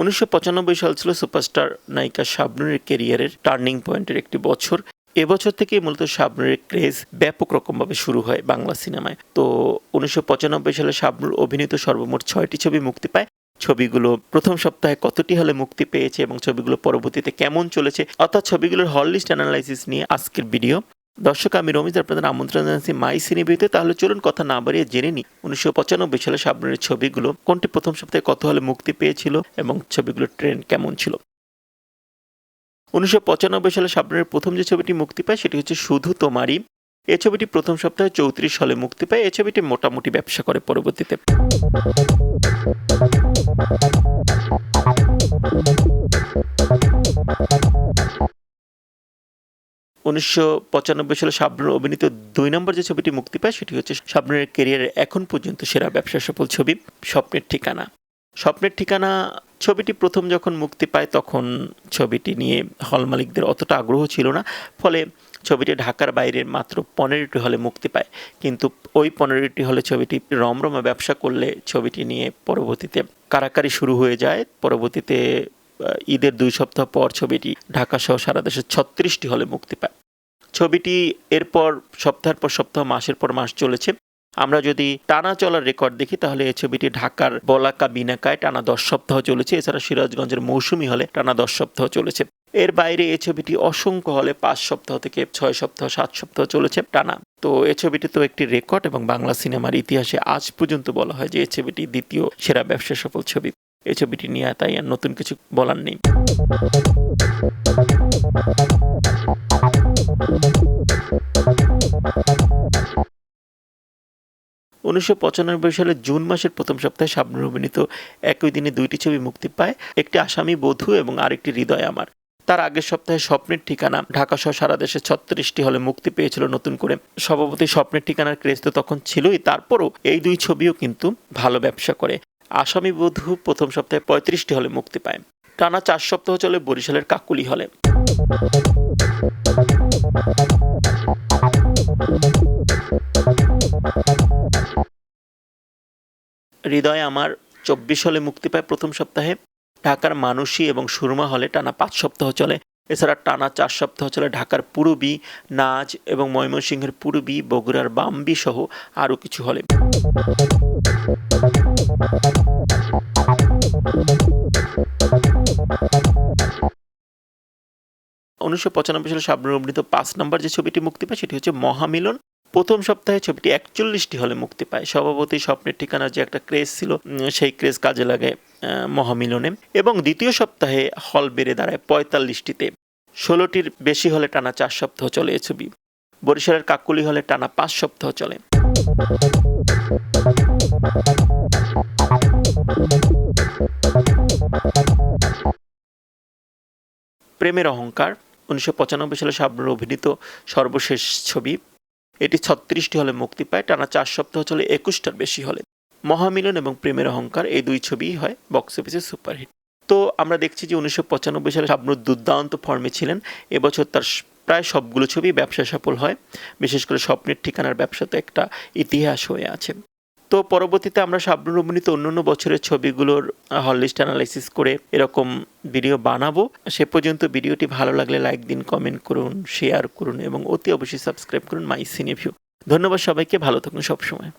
উনিশশো পঁচানব্বই সাল ছিল সুপারস্টার নায়িকা শাবনুরের কেরিয়ারের টার্নিং পয়েন্টের একটি বছর। এবছর থেকে মূলত শাবনুরের ক্রেজ ব্যাপক রকমভাবে শুরু হয় বাংলা সিনেমায়। তো উনিশশো পঁচানব্বই সালে শাবনুর অভিনীত সর্বমোট ছয়টি ছবি মুক্তি পায়। ছবিগুলো প্রথম সপ্তাহে কতটি হলে মুক্তি পেয়েছে এবং ছবিগুলো পরবর্তীতে কেমন চলেছে, অর্থাৎ ছবিগুলোর হল লিস্ট অ্যানালাইসিস নিয়ে আজকের ভিডিও। দর্শক, আমি রমিজ, আপনাদের আমন্ত্রণ জানাচ্ছি মাই সিনেভিতে তাহলে চলুন কথা না বাড়িয়ে জেনে নিই, উনিশশো পঁচানব্বই সালে শাবনুরের ছবিগুলো কোনটি প্রথম সপ্তাহে কত হলে মুক্তি পেয়েছিল এবং ছবিগুলোর ট্রেন্ড কেমন ছিল? উনিশশো পঁচানব্বই সালে শাবনুরের প্রথম যে ছবিটি মুক্তি পায়, সেটি হচ্ছে শুধু তোমারই। এই ছবিটি প্রথম সপ্তাহে চৌত্রিশ সালে মুক্তি পায়। এই ছবিটি মোটামুটি ব্যবসা করে পরবর্তীতে। উনিশশো পঁচানব্বই সালে শাবনুর অভিনীত দুই নম্বর যে ছবিটি মুক্তি পায়, সেটি হচ্ছে শাবনুরের ক্যারিয়ারের এখন পর্যন্ত সেরা ব্যবসা সফল ছবি স্বপ্নের ঠিকানা। স্বপ্নের ঠিকানা ছবিটি প্রথম যখন মুক্তি পায়, তখন ছবিটি নিয়ে হল মালিকদের অতটা আগ্রহ ছিল না। ফলে ছবিটি ঢাকার বাইরের মাত্র পনেরোটি হলে মুক্তি পায়। কিন্তু ওই পনেরোটি হলে ছবিটি রমরমা ব্যবসা করলে ছবিটি নিয়ে পরবর্তীতে কারাকারি শুরু হয়ে যায়। পরবর্তীতে ঈদের দুই সপ্তাহ পর ছবিটি ঢাকা সহ সারা দেশে ছত্রিশটি হলে মুক্তি পায়। ছবিটি এরপর সপ্তাহের পর সপ্তাহ, মাসের পর মাস চলেছে। আমরা যদি টানা চলার রেকর্ড দেখি, তাহলে এই ছবিটি ঢাকার বলাকা বিনাকায় টানা দশ সপ্তাহ চলেছে। এছাড়া সিরাজগঞ্জের মৌসুমী হলে টানা দশ সপ্তাহ চলেছে। এর বাইরে এই ছবিটি অসংখ্য হলে পাঁচ সপ্তাহ থেকে ছয় সপ্তাহ, সাত সপ্তাহ চলেছে টানা। তো এই ছবিটি তো একটি রেকর্ড এবং বাংলা সিনেমার ইতিহাসে আজ পর্যন্ত বলা হয় যে এই ছবিটি দ্বিতীয় সেরা ব্যবসা সফল ছবি। এই ছবিটি নিয়ে তাই আর নতুন কিছু বলার নেই। উনিশশো পঁচানব্বই সালের জুন মাসের প্রথম সপ্তাহে শাবনুর অভিনীত একই দিনে দুইটি ছবি মুক্তি পায়, একটি আসামি বধূ এবং আরেকটি হৃদয় আমার। তার আগের সপ্তাহে স্বপ্নের ঠিকানা, ঢাকা সহ সারা দেশে ছত্রিশটি হলে মুক্তি পেয়েছিল নতুন করে। সভাপতি স্বপ্নের ঠিকানার ক্রেজ তো তখন ছিলই, তারপরও এই দুই ছবিও কিন্তু ভালো ব্যবসা করে। আসামি বধূ প্রথম সপ্তাহে পঁয়ত্রিশটি হলে মুক্তি পায়। টানা চার সপ্তাহ চলে বরিশালের কাকুলি হলে। হৃদয় আমার চব্বিশ হলে মুক্তি পায় প্রথম সপ্তাহে। ঢাকার মানসী এবং সুরমা হলে টানা পাঁচ সপ্তাহ চলে এছাড়া টানা চার সপ্তাহ চলে ঢাকার পূর্বি, নাজ এবং ময়মনসিংহের পূর্বি, বগুড়ার বাম্বি সহ আরও কিছু হলে। উনিশশো পঁচানব্বই সালে অভিনীত পাঁচ নম্বর যে ছবিটি মুক্তি পায়, সেটি হচ্ছে মহামিলন। প্রথম সপ্তাহে ছবিটি একচল্লিশটি হলে মুক্তি পায়। সভাপতি স্বপ্নের ঠিকানা যে একটা ক্রেজ ছিল সেই ক্রেজ কাজে লাগে মহামিলনে। এবং দ্বিতীয় সপ্তাহে হল বেড়ে দাঁড়ায় পঁয়তাল্লিশটিতে। ষোলোটির বেশি হলে টানা চার সপ্তাহ চলে এ ছবি। বরিশালের কাকুলি হলে টানা পাঁচ সপ্তাহ চলে। প্রেমের অহংকার, উনিশশো পঁচানব্বই সালে শাবনুর অভিনীত সর্বশেষ ছবি এটি ছত্রিশটি হলে মুক্তি পায়, টানা চার সপ্তাহ চলে একুশটার বেশি হলে। মহামিলন এবং প্রেমের অহংকার এই দুই ছবিই হয় বক্স অফিসে সুপারহিট তো আমরা দেখছি যে উনিশশো পঁচানব্বই সালে শাবনুর দুর্দান্ত ফর্মে ছিলেন। এবছর তার প্রায় সবগুলো ছবি ব্যবসা সফল হয়। বিশেষ করে স্বপ্নের ঠিকানার ব্যবসাতে একটা ইতিহাস হয়ে আছে। তো পরবর্তীতে আমরা শাবনুর অন্য অন্য বছরের ছবিগুলোর হল লিস্ট অ্যানালাইসিস করে এরকম ভিডিও বানাবো। সে পর্যন্ত ভিডিওটি ভালো লাগলে লাইক দিন কমেন্ট করুন শেয়ার করুন এবং অতি অবশ্যই সাবস্ক্রাইব করুন মাই সিনেভিউ ধন্যবাদ সবাইকে, ভালো থাকুন সবসময়।